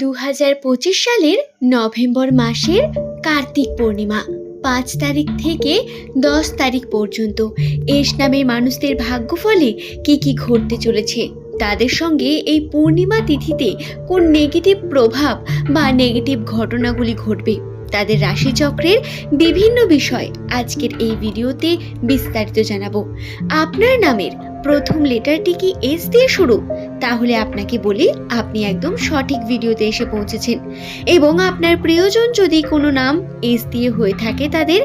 দু হাজার পঁচিশ সালের নভেম্বর মাসের কার্তিক পূর্ণিমা, পাঁচ তারিখ থেকে দশ তারিখ পর্যন্ত। এস নামের মানুষদের ভাগ্যফলে কী কী ঘটতে চলেছে, তাদের সঙ্গে এই পূর্ণিমা তিথিতে কোন নেগেটিভ প্রভাব বা নেগেটিভ ঘটনাগুলি ঘটবে, তাদের রাশিচক্রের বিভিন্ন বিষয় আজকের এই ভিডিওতে বিস্তারিত জানাব। আপনার নামের প্রথম লেটারটি কি এস দিয়ে শুরু? তাহলে আপনাকে বলি, আপনি একদম সঠিক ভিডিওতে এসে পৌঁছেছেন। এবং আপনার প্রিয়জন যদি কোনো নাম এস দিয়ে হয়ে থাকে তাদের,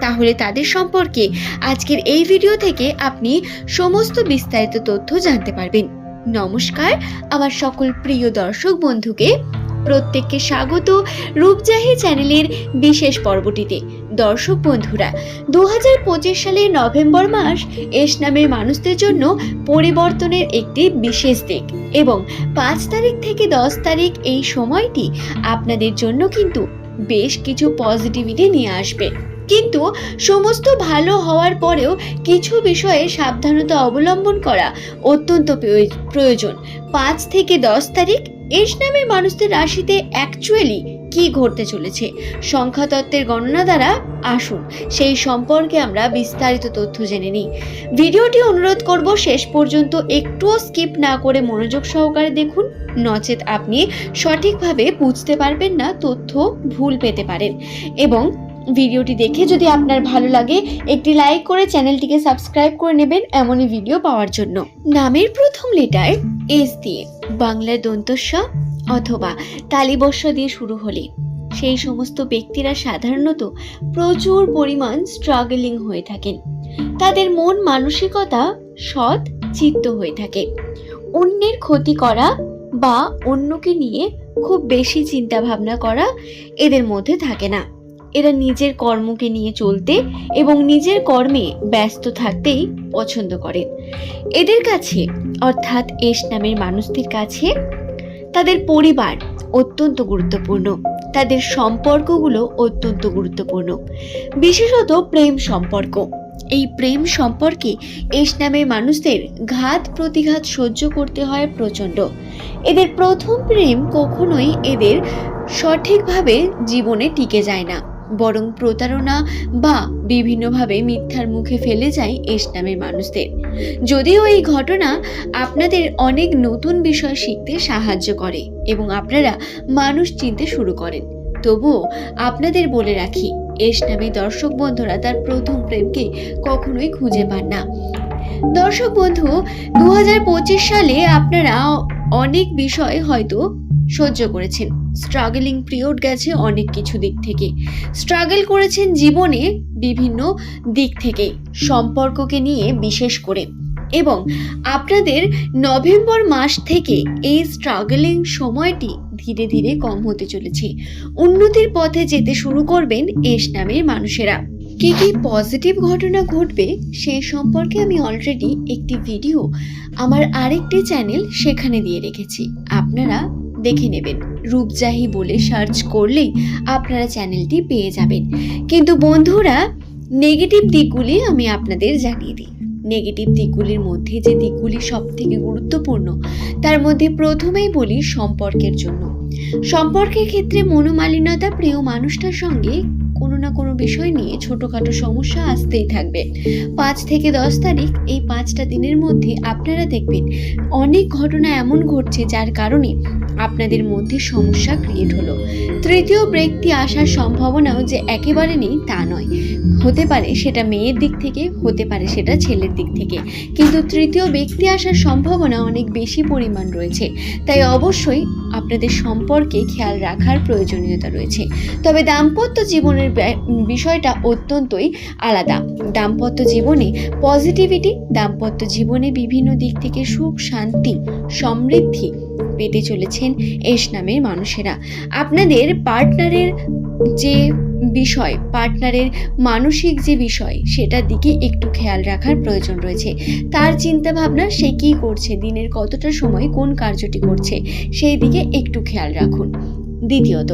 তাহলে তাদের সম্পর্কে আজকের এই ভিডিও থেকে আপনি সমস্ত বিস্তারিত তথ্য জানতে পারবেন। নমস্কার, আমার সকল প্রিয় দর্শক বন্ধুকে। প্রত্যেককে স্বাগত রূপজাহি চ্যানেলের বিশেষ পর্বটিতে। দর্শক বন্ধুরা দু হাজার পঁচিশ সালের নভেম্বর মাস এস নামের মানুষদের জন্য পরিবর্তনের একটি বিশেষ দিক এবং পাঁচ তারিখ থেকে দশ তারিখ এই সময়টি আপনাদের জন্য কিন্তু বেশ কিছু পজিটিভিটি নিয়ে আসবে। কিন্তু সমস্ত ভালো হওয়ার পরেও কিছু বিষয়ে সাবধানতা অবলম্বন করা অত্যন্ত প্রয়োজ- প্রয়োজন। পাঁচ থেকে দশ তারিখ এস নামের মানুষদের রাশিতে অ্যাকচুয়ালি কি ঘটতে চলেছে? সংখ্যাতত্ত্বের গণনা দ্বারা আসুন। সেই সম্পর্কে আমরা বিস্তারিত তথ্য জেনে নিই। ভিডিওটি অনুরোধ করব শেষ পর্যন্ত একটুও স্কিপ না করে মনোযোগ সহকারে দেখুন। নচেত আপনি সঠিকভাবে বুঝতে পারবেন না, তথ্য ভুল পেতে পারেন। এবং ভিডিওটি দেখে যদি আপনার ভালো লাগে, একটি লাইক করে চ্যানেলটিকে সাবস্ক্রাইব করে নেবেন এমনই ভিডিও পাওয়ার জন্য। নামের প্রথম লেটার এস দিয়ে। বাংলার দন্তস্ব অথবা তালিবস্য দিয়ে শুরু হলে, সেই সমস্ত ব্যক্তিরা সাধারণত প্রচুর পরিমাণ স্ট্রাগলিং হয়ে থাকেন। তাদের মন মানসিকতা সৎ, চিত্ত হয়ে থাকে। অন্যের ক্ষতি করা বা অন্যকে নিয়ে খুব বেশি চিন্তা ভাবনা করা এদের মধ্যে থাকে না। এরা নিজের কর্মকে নিয়ে চলতে এবং নিজের কর্মে ব্যস্ত থাকতেই পছন্দ করেন এদের কাছে, অর্থাৎ এস নামের মানুষদের কাছে, তাদের পরিবার অত্যন্ত গুরুত্বপূর্ণ। তাদের সম্পর্কগুলো অত্যন্ত গুরুত্বপূর্ণ। বিশেষত প্রেম সম্পর্ক। এই প্রেম সম্পর্কে এস নামের মানুষদের ঘাত প্রতিঘাত সহ্য করতে হয় প্রচণ্ড। এদের প্রথম প্রেম কখনোই এদের সঠিকভাবে জীবনে টিকে যায় না। বরং প্রতারণা বা বিভিন্নভাবে মিথ্যার মুখে ফেলে যায় এস নামের মানুষদের। যদিও এই ঘটনা আপনাদের অনেক নতুন বিষয় শিখতে সাহায্য করে এবং আপনারা মানুষ চিনতে শুরু করেন। তবুও আপনাদের বলে রাখি, এস নামে দর্শক বন্ধুরা তার প্রথম প্রেমকে কখনোই খুঁজে পান না। দর্শক বন্ধু দু হাজার পঁচিশ সালে আপনারা অনেক বিষয় হয়তো সহ্য করেছেন। স্ট্রাগলিং পিরিয়ড গেছে অনেক কিছু দিক থেকে। স্ট্রাগল করেছেন জীবনে বিভিন্ন দিক থেকে সম্পর্ককে নিয়ে বিশেষ করে। এবং আপনাদের নভেম্বর মাস থেকে এই স্ট্রাগলিং সময়টি ধীরে ধীরে কম হতে চলেছে। উন্নতির পথে যেতে শুরু করবেন এস নামের মানুষেরা। কি কি পজিটিভ ঘটনা ঘটবে সেই সম্পর্কে আমি অলরেডি একটি ভিডিও আমার আরেকটি চ্যানেল সেখানে দিয়ে রেখেছি। আপনারা দেখে নেবেন। রূপজাহি বলে সার্চ করলেই আপনারা চ্যানেলটি পেয়ে যাবেন। কিন্তু বন্ধুরা নেগেটিভ দিকগুলি আমি আপনাদের জানিয়ে দিই। নেগেটিভ দিকগুলির মধ্যে যে দিকগুলি সব থেকে গুরুত্বপূর্ণ, তার মধ্যে প্রথমেই বলি সম্পর্কের জন্য। সম্পর্কের ক্ষেত্রে মনোমালিন্যতা প্রিয় মানুষটার সঙ্গে কোনো না কোনো বিষয় নিয়ে ছোটোখাটো সমস্যা আসতেই থাকবে। পাঁচ থেকে দশ তারিখ, এই পাঁচটা দিনের মধ্যে আপনারা দেখবেন অনেক ঘটনা এমন ঘটছে যার কারণে আপনাদের মধ্যে সমস্যা ক্রিয়েট হলো। তৃতীয় ব্যক্তি আসার সম্ভাবনাও যে একেবারে নেই তা নয়। হতে পারে সেটা মেয়ের দিক থেকে, হতে পারে সেটা ছেলের দিক থেকে। কিন্তু তৃতীয় ব্যক্তি আসার সম্ভাবনা অনেক বেশি পরিমাণ রয়েছে। তাই অবশ্যই আপনাদের সম্পর্কে খেয়াল রাখার প্রয়োজনীয়তা রয়েছে। তবে দাম্পত্য জীবনের বিষয়টা অত্যন্তই আলাদা। দাম্পত্য জীবনে পজিটিভিটি দাম্পত্য জীবনে বিভিন্ন দিক থেকে সুখ, শান্তি, সমৃদ্ধি পেতে চলেছেন এস নামের মানুষেরা। আপনাদের পার্টনারের যে বিষয়, পার্টনারের মানসিক যে বিষয়, সেটার দিকে একটু খেয়াল রাখার প্রয়োজন রয়েছে। তার চিন্তা ভাবনা সে কী করছে, দিনের কতটা সময় কোন কার্যটি করছে, সেই দিকে একটু খেয়াল রাখুন। দ্বিতীয়ত,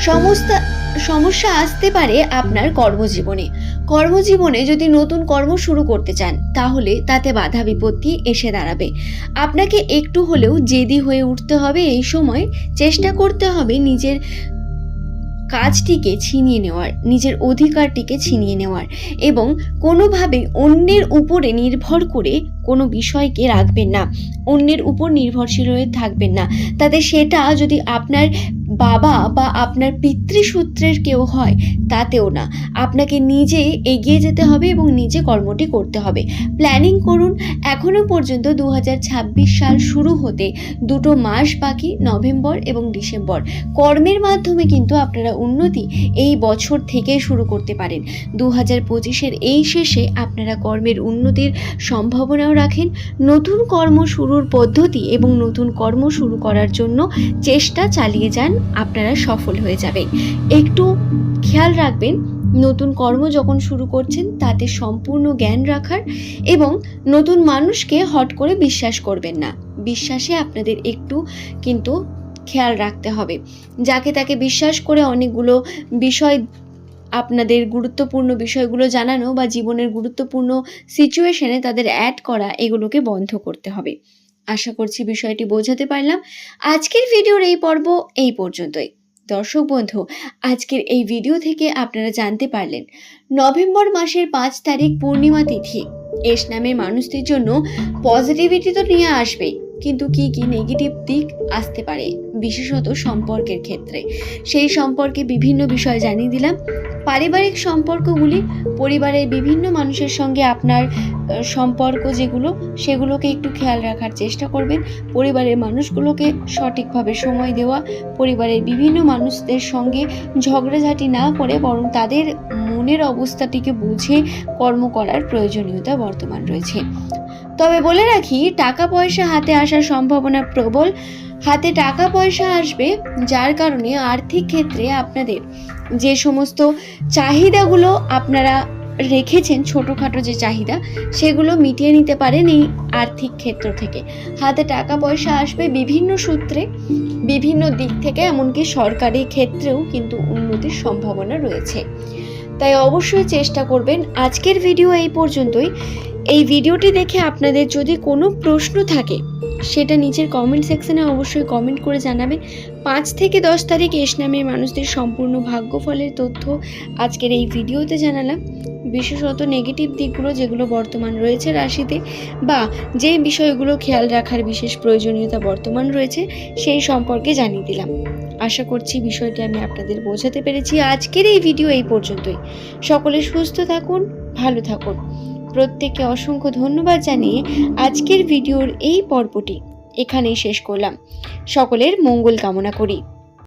সমস্ত, সমস্যা আসতে পারে আপনার কর্মজীবনে। কর্মজীবনে যদি নতুন কর্ম শুরু করতে চান, তাহলে তাতে বাধা বিপত্তি এসে দাঁড়াবে। আপনাকে একটু হলেও জেদি হয়ে উঠতে হবে এই সময়। চেষ্টা করতে হবে নিজের কাজটিকে ছিনিয়ে নেওয়ার, নিজের অধিকারটিকে ছিনিয়ে নেওয়ার এবং কোনোভাবে অন্যের উপরে নির্ভর করে কোনো বিষয়কে রাখবেন না। অন্যের উপর নির্ভরশীল হয়ে থাকবেন না। তাতে সেটা যদি আপনার বাবা বা আপনার পিতৃসূত্রের কেউ হয় তাতেও না। আপনাকে নিজে এগিয়ে যেতে হবে এবং নিজে কর্মটি করতে হবে। প্ল্যানিং করুন, এখনও পর্যন্ত দু হাজার ছাব্বিশ সাল শুরু হতে দুটো মাস বাকি, নভেম্বর এবং ডিসেম্বর। কর্মের মাধ্যমে কিন্তু আপনারা উন্নতি এই বছর থেকে শুরু করতে পারেন। দু হাজার পঁচিশের এই শেষে আপনারা কর্মের উন্নতির সম্ভাবনাও রাখেন। নতুন কর্ম শুরুর পদ্ধতি এবং নতুন কর্ম শুরু করার জন্য চেষ্টা চালিয়ে যান। আপনারা সফল হয়ে যাবেন। একটু খেয়াল রাখবেন, নতুন কর্ম যখন শুরু করছেন, তাতে সম্পূর্ণ জ্ঞান রাখার এবং নতুন মানুষকে হট করে বিশ্বাস করবেন না। বিশ্বাসে আপনাদের একটু কিন্তু খেয়াল রাখতে হবে। যাকে তাকে বিশ্বাস করে অনেকগুলো বিষয়, আপনাদের গুরুত্বপূর্ণ বিষয়গুলো জানানো বা জীবনের গুরুত্বপূর্ণ সিচুয়েশনে তাদের অ্যাড করা, এগুলোকে বন্ধ করতে হবে। আশা করছি বিষয়টি বোঝাতে পারলাম। আজকের ভিডিওর এই পর্ব এই পর্যন্তই। দর্শক বন্ধু, আজকের এই ভিডিও থেকে আপনারা জানতে পারলেন, নভেম্বর মাসের পাঁচ তারিখ পূর্ণিমা তিথি। এস নামের মানুষদের জন্য পজিটিভিটি তো নিয়ে আসবেই। কিন্তু কি কি নেগেটিভ দিক আসতে পারে, বিশেষত সম্পর্কের ক্ষেত্রে। সেই সম্পর্কে বিভিন্ন বিষয় জানিয়ে দিলাম। পারিবারিক সম্পর্কগুলি পরিবারের বিভিন্ন মানুষের সঙ্গে আপনার সম্পর্ক যেগুলো, সেগুলোকে একটু খেয়াল রাখার চেষ্টা করবেন। পরিবারের মানুষগুলোকে সঠিকভাবে সময় দেওয়া, পরিবারের বিভিন্ন মানুষদের সঙ্গে ঝগড়াঝাটি না করে বরং তাদের মনের অবস্থাটিকে বুঝে কর্ম করার প্রয়োজনীয়তা বর্তমান রয়েছে। তবে বলে রাখি, টাকা পয়সা হাতে আসার সম্ভাবনা প্রবল। হাতে টাকা পয়সা আসবে, যার কারণে আর্থিক ক্ষেত্রে আপনাদের যে সমস্ত চাহিদাগুলো আপনারা রেখেছেন, ছোটোখাটো যে চাহিদা, সেগুলো মিটিয়ে নিতে পারেন এই আর্থিক ক্ষেত্র থেকে। হাতে টাকা পয়সা আসবে বিভিন্ন সূত্রে, বিভিন্ন দিক থেকে, এমনকি সরকারি ক্ষেত্রেও কিন্তু উন্নতির সম্ভাবনা রয়েছে। তাই অবশ্যই চেষ্টা করবেন। আজকের ভিডিও এই পর্যন্তই। এই ভিডিওটি দেখে আপনাদের যদি কোনো প্রশ্ন থাকে, সেটা নিচের কমেন্ট সেকশনে অবশ্যই কমেন্ট করে জানাবেন। পাঁচ থেকে দশ তারিখ এস নামের মানুষদের সম্পূর্ণ ভাগ্যফলের তথ্য আজকের এই ভিডিওতে জানালাম। বিশেষত নেগেটিভ দিকগুলো যেগুলো বর্তমান রয়েছে রাশিতে বা যে বিষয়গুলো খেয়াল রাখার বিশেষ প্রয়োজনীয়তা বর্তমান রয়েছে, সেই সম্পর্কে জানিয়ে দিলাম। আশা করছি বিষয়টি আমি আপনাদের বোঝাতে পেরেছি। আজকের এই ভিডিও এই পর্যন্তই। সকলে সুস্থ থাকুন, ভালো থাকুন। প্রত্যেককে অসংখ্য ধন্যবাদ জানিয়ে আজকের ভিডিওর এই পর্বটি এখানেই শেষ করলাম। সকলের মঙ্গল কামনা করি।